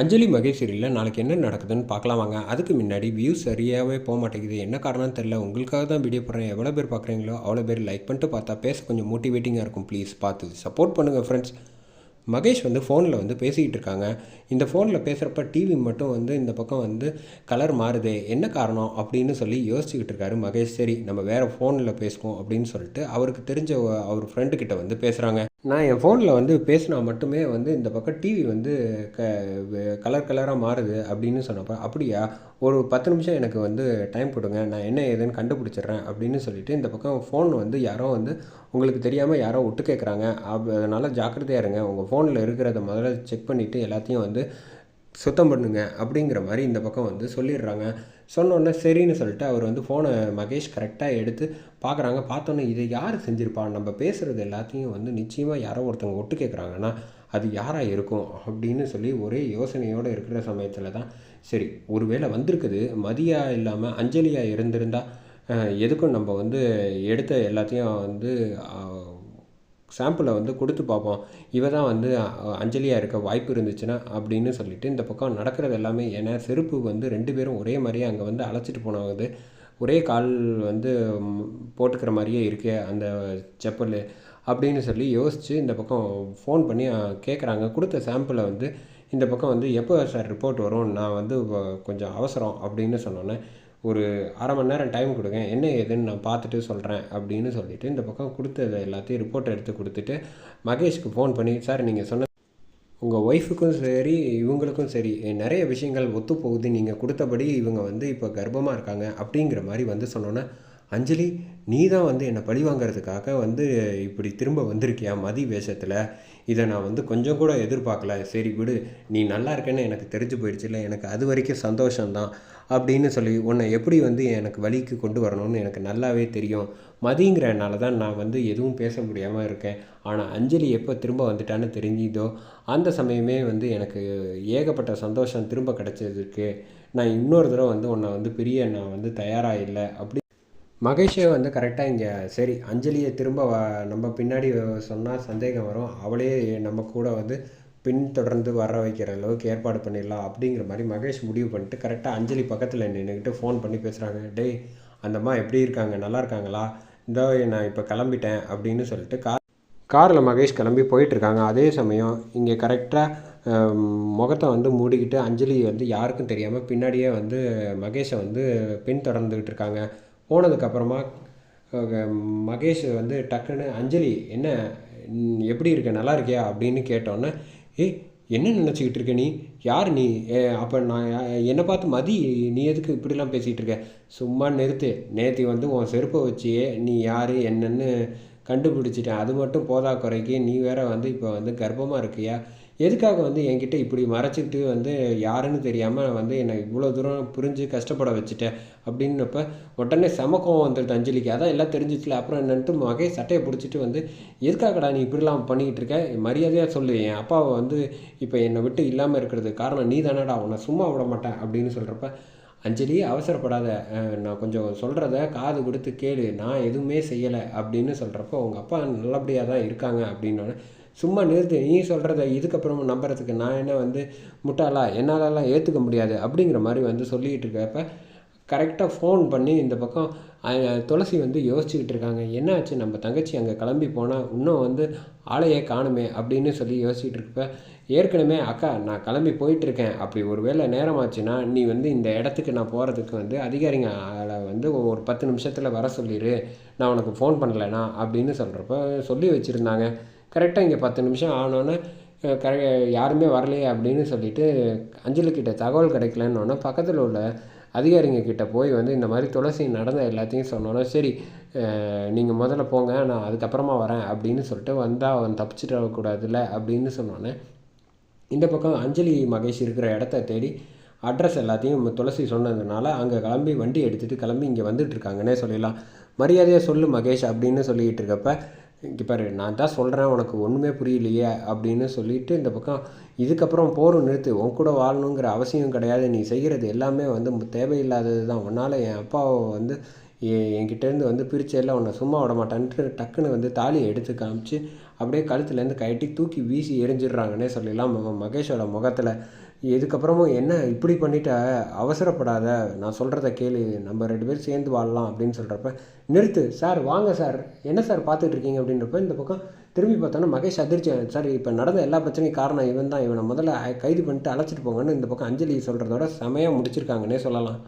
அஞ்சலி மகேஸ்வரியில் நாளைக்கு என்ன நடக்குதுன்னு பார்க்கலாம் வாங்க. அதுக்கு முன்னாடி வியூஸ் சரியாகவே போக மாட்டேங்குது. என்ன காரணம்னு தெரில உங்களுக்காக தான் வீடியோ போடுறேன். எவ்வளோ பேர் பார்க்குறீங்களோ அவ்வளோ பேர் லைக் பண்ணிட்டு பார்த்தா பேச கொஞ்சம் மோட்டிவேட்டிங்காக இருக்கும். ப்ளீஸ் பார்த்து சப்போர்ட் பண்ணுங்கள் ஃப்ரெண்ட்ஸ் மகேஷ் வந்து ஃபோனில் வந்து பேசிக்கிட்டு இருக்காங்க. இந்த ஃபோனில் பேசுகிறப்ப டிவி மட்டும் வந்து இந்த பக்கம் வந்து கலர் மாறுதே. என்ன காரணம் அப்படின்னு சொல்லி யோசிச்சுக்கிட்டு இருக்காரு மகேஷ். சரி நம்ம வேறு ஃபோனில் பேசுவோம் அப்படின்னு சொல்லிட்டு அவருக்கு தெரிஞ்ச அவர் ஃப்ரெண்டுக்கிட்ட வந்து பேசுகிறாங்க நான் என் ஃபோனில் வந்து பேசினா மட்டுமே வந்து இந்த பக்கம் டிவி வந்து க கலர் கலராக மாறுது அப்படின்னு சொன்னப்போ அப்படியா? ஒரு பத்து நிமிஷம் எனக்கு வந்து டைம் கொடுங்க. நான் என்ன ஏதுன்னு கண்டுபிடிச்சிடுறேன். அப்படின்னு சொல்லிட்டு இந்த பக்கம் ஃபோன் வந்து யாரோ வந்து உங்களுக்கு தெரியாமல் யாரோ ஒட்டு கேட்குறாங்க அப் அதனால் ஜாக்கிரதையாக இருங்க. உங்கள் ஃபோனில் இருக்கிறத முதல்ல செக் பண்ணிவிட்டு எல்லாத்தையும் வந்து சுத்தம் பண்ணுங்க. அப்படிங்கிற மாதிரி இந்த பக்கம் வந்து சொல்லிடுறாங்க. சொன்னோன்னே சரின்னு சொல்லிட்டு அவர் வந்து ஃபோனை மகேஷ் கரெக்டாக எடுத்து பார்க்குறாங்க பார்த்தோன்னே இதை யார் செஞ்சுருப்பா? நம்ம பேசுகிறது எல்லாத்தையும் வந்து நிச்சயமாக யாரோ ஒருத்தவங்க ஒட்டு கேட்குறாங்கன்னா அது யாராக இருக்கும்? அப்படின்னு சொல்லி ஒரே யோசனையோடு இருக்கிற சமயத்தில் தான் சரி ஒருவேளை வந்திருக்குது மதியா இல்லாமல் அஞ்சலியாக இருந்திருந்தால் எதுக்கும் நம்ம வந்து எடுத்த எல்லாத்தையும் வந்து சாம்பிளை வந்து கொடுத்து பார்ப்போம். இவ தான் வந்து அஞ்சலியாக இருக்க வாய்ப்பு இருந்துச்சுன்னா அப்படின்னு சொல்லிட்டு இந்த பக்கம் நடக்கிறது எல்லாமே ஏன்னா செருப்பு வந்து ரெண்டு பேரும் ஒரே மாதிரியே அங்கே வந்து அழைச்சிட்டு போனது ஒரே கால் வந்து போட்டுக்கிற மாதிரியே இருக்கே அந்த செப்பல் அப்படின்னு சொல்லி யோசித்து இந்த பக்கம் ஃபோன் பண்ணி கேட்குறாங்க கொடுத்த சாம்பிளை வந்து இந்த பக்கம் வந்து எப்போ சார் ரிப்போர்ட் வரும்? நான் வந்து கொஞ்சம் அவசரம் அப்படின்னு சொன்னோன்னே ஒரு அரை மணி நேரம் டைம் கொடுங்க. என்ன ஏதுன்னு நான் பார்த்துட்டு சொல்கிறேன் அப்படின்னு சொல்லிட்டு இந்த பக்கம் கொடுத்தது எல்லாத்தையும் ரிப்போர்ட் எடுத்து கொடுத்துட்டு மகேஷ்க்கு ஃபோன் பண்ணி சார் நீங்கள் சொன்ன உங்கள் ஒய்ஃபுக்கும் சரி இவங்களுக்கும் சரி நிறைய விஷயங்கள் ஒத்து போகுது. நீங்கள் கொடுத்தபடி இவங்க வந்து இப்போ கர்ப்பமாக இருக்காங்க அப்படிங்கிற மாதிரி வந்து சொன்னோன்னே அஞ்சலி நீ தான் வந்து என்னை பழி வாங்குறதுக்காக வந்து இப்படி திரும்ப வந்திருக்கியா மதி வேஷத்தில்? இதை நான் வந்து கொஞ்சம் கூட எதிர்பார்க்கல. சரி விடு நீ நல்லா இருக்கேன்னு எனக்கு தெரிஞ்சு போயிடுச்சுல எனக்கு அது வரைக்கும் சந்தோஷம்தான். அப்படின்னு சொல்லி உன்னை எப்படி வந்து எனக்கு வழிக்கு கொண்டு வரணும்னு எனக்கு நல்லாவே தெரியும். மதிங்கிறனால தான் நான் வந்து எதுவும் பேச முடியாமல் இருக்கேன். ஆனால் அஞ்சலி எப்போ திரும்ப வந்துட்டான்னு தெரிஞ்சுதோ அந்த சமயமே வந்து எனக்கு ஏகப்பட்ட சந்தோஷம் திரும்ப கிடச்சதுக்கு நான் இன்னொரு தடவை வந்து உன்னை வந்து பிரிய நான் வந்து தயாராக இல்லை. அப்படி மகேஷே வந்து கரெக்டாக இங்கே சரி அஞ்சலியை திரும்ப வ நம்ம பின்னாடி சொன்னால் சந்தேகம் வரும். அவளே நம்ம கூட வந்து பின்தொடர்ந்து வர வைக்கிற அளவுக்கு ஏற்பாடு பண்ணிடலாம் அப்படிங்கிற மாதிரி மகேஷ் முடிவு பண்ணிட்டு கரெக்டாக அஞ்சலி பக்கத்தில் நின்றுக்கிட்டு ஃபோன் பண்ணி பேசுகிறாங்க டேய் அந்தம்மா எப்படி இருக்காங்க? நல்லா இருக்காங்களா? இந்த நான் இப்போ கிளம்பிட்டேன் அப்படின்னு சொல்லிட்டு கார் காரில் மகேஷ் கிளம்பி போயிட்டுருக்காங்க அதே சமயம் இங்கே கரெக்டாக முகத்தை வந்து மூடிக்கிட்டு அஞ்சலி வந்து யாருக்கும் தெரியாமல் பின்னாடியே வந்து மகேஷை வந்து பின்தொடர்ந்துக்கிட்டு இருக்காங்க. போனதுக்கப்புறமா மகேஷ் வந்து டக்குன்னு அஞ்சலி என்ன? எப்படி இருக்க? நல்லா இருக்கியா? அப்படின்னு கேட்டோன்னே ஏய் என்ன நினச்சிக்கிட்டு இருக்க நீ? யார் நீ? அப்போ நான் என்னை பார்த்து மதி. நீ எதுக்கு இப்படிலாம் பேசிகிட்டு இருக்க? சும்மா நிறுத்து. நேற்று வந்து உன் செருப்பை வச்சியே நீ யார் என்னன்னு கண்டுபிடிச்சிட்டேன். அது மட்டும் போதா குறைக்கு நீ வேற வந்து இப்போ வந்து கர்ப்பமாக இருக்கியா? எதுக்காக வந்து என்கிட்ட இப்படி மறைச்சிக்கிட்டு வந்து யாருன்னு தெரியாமல் வந்து என்னை இவ்வளோ தூரம் புரிஞ்சு கஷ்டப்பட வச்சுட்டேன் அப்படின்னப்ப உடனே செம கோவம் வந்துடுது அஞ்சலிக்கு. அதான் எல்லாம் தெரிஞ்சிச்சுல. அப்புறம் என்னன்ட்டு மகை சட்டையை பிடிச்சிட்டு வந்து எதுக்காகடா நீ இப்படிலாம் பண்ணிக்கிட்டு இருக்க? மரியாதையாக சொல்லு. என் அப்பாவை வந்து இப்போ என்னை விட்டு இல்லாமல் இருக்கிறது காரணம் நீ தானடா உன்னை சும்மா விட மாட்டேன். அப்படின்னு சொல்கிறப்ப அஞ்சலி அவசரப்படாத நான் கொஞ்சம் சொல்கிறத காது கொடுத்து கேளு நான் எதுவுமே செய்யலை அப்படின்னு சொல்கிறப்போ உங்கள் அப்பா நல்லபடியாக தான் இருக்காங்க அப்படின்னோடனே சும்மா நிறுத்து நீ சொல்கிறத இதுக்கப்புறம் நம்புறதுக்கு நான் என்ன வந்து முட்டாளா? என்னாலலாம் ஏற்றுக்க முடியாது. அப்படிங்கிற மாதிரி வந்து சொல்லிக்கிட்டு இருக்கப்ப கரெக்டாக ஃபோன் பண்ணி இந்த பக்கம் துளசி வந்து யோசிச்சுக்கிட்டு இருக்காங்க. என்னாச்சு? நம்ம தங்கச்சி அங்கே கிளம்பி போனால் இன்னும் வந்து ஆளையே காணுமே அப்படின்னு சொல்லி யோசிச்சுட்டு இருக்கப்ப ஏற்கனவே அக்கா நான் கிளம்பி போயிட்டுருக்கேன். அப்படி ஒரு வேளை நேரமாச்சுன்னா நீ வந்து இந்த இடத்துக்கு நான் போகிறதுக்கு வந்து அதிகாரிங்க ஆளை வந்து ஒரு பத்து நிமிஷத்தில் வர சொல்லிடு நான் உனக்கு ஃபோன் பண்ணலைனா? அப்படின்னு சொல்கிறப்ப சொல்லி வச்சுருந்தாங்க. கரெக்டாக இங்கே பத்து நிமிஷம் ஆனோன்னே கரெ யாருமே வரலையே அப்படின்னு சொல்லிட்டு அஞ்சலிக்கிட்ட தகவல் கிடைக்கலன்னொன்னே பக்கத்தில் உள்ள அதிகாரிங்க கிட்ட போய் வந்து இந்த மாதிரி துளசி நடந்த எல்லாத்தையும் சொன்னோன்னே சரி நீங்கள் முதல்ல போங்க நான் அதுக்கப்புறமா வரேன் அப்படின்னு சொல்லிட்டு வந்தால் அவன் தப்பிச்சிடக்கூடாதுல்ல அப்படின்னு சொன்னோன்னே இந்த பக்கம் அஞ்சலி மகேஷ் இருக்கிற இடத்த தேடி அட்ரஸ் எல்லாத்தையும் துளசி சொன்னதுனால அங்கே கிளம்பி வண்டி எடுத்துகிட்டு கிளம்பி இங்கே வந்துட்டுருக்காங்கன்னே சொல்லிடலாம். மரியாதையாக சொல்லு மகேஷ் அப்படின்னு சொல்லிக்கிட்டு இருக்கப்போ இங்கே பாரு நான் தான் சொல்கிறேன் உனக்கு ஒன்றுமே புரியலையே அப்படின்னு சொல்லிட்டு இந்த பக்கம் இதுக்கப்புறம் போரும் நிறுத்து உன் கூட வாழணுங்கிற அவசியம் கிடையாது நீ செய்கிறது எல்லாமே வந்து தேவையில்லாதது தான் உன்னால் என் அப்பாவை வந்து எ- என்கிட்டேருந்து வந்து பிரிச்செல்லாம் உன்னை சும்மா விட மாட்டான்ட்டு டக்குன்னு வந்து தாலியை எடுத்து காமிச்சு அப்படியே கழுத்துலேருந்து கட்டி தூக்கி வீசி எரிஞ்சிடுறாங்கன்னே சொல்லிடலாம் மகேஷோட முகத்தில் இதுக்கப்புறமும் என்ன இப்படி பண்ணிட்ட? அவசரப்படாத. நான் சொல்கிறத கேளு. நம்ம ரெண்டு பேரும் சேர்ந்து வாழலாம் அப்படின்னு சொல்கிறப்ப நிறுத்து. சார் வாங்க சார். என்ன சார் பார்த்துட்டு இருக்கீங்க? அப்படின்றப்ப இந்த பக்கம் திரும்பி பார்த்தோன்னா மகேஷ் அதிர்ச்சி சார் இப்போ நடந்த எல்லா பிரச்சனையும் காரணம் இவன் தான் இவனை முதல்ல கைது பண்ணிட்டு அழைச்சிட்டு போங்கன்னு இந்த பக்கம் அஞ்சலி சொல்கிறதோட செமையாக முடிச்சிருக்காங்கன்னே சொல்லலாம்.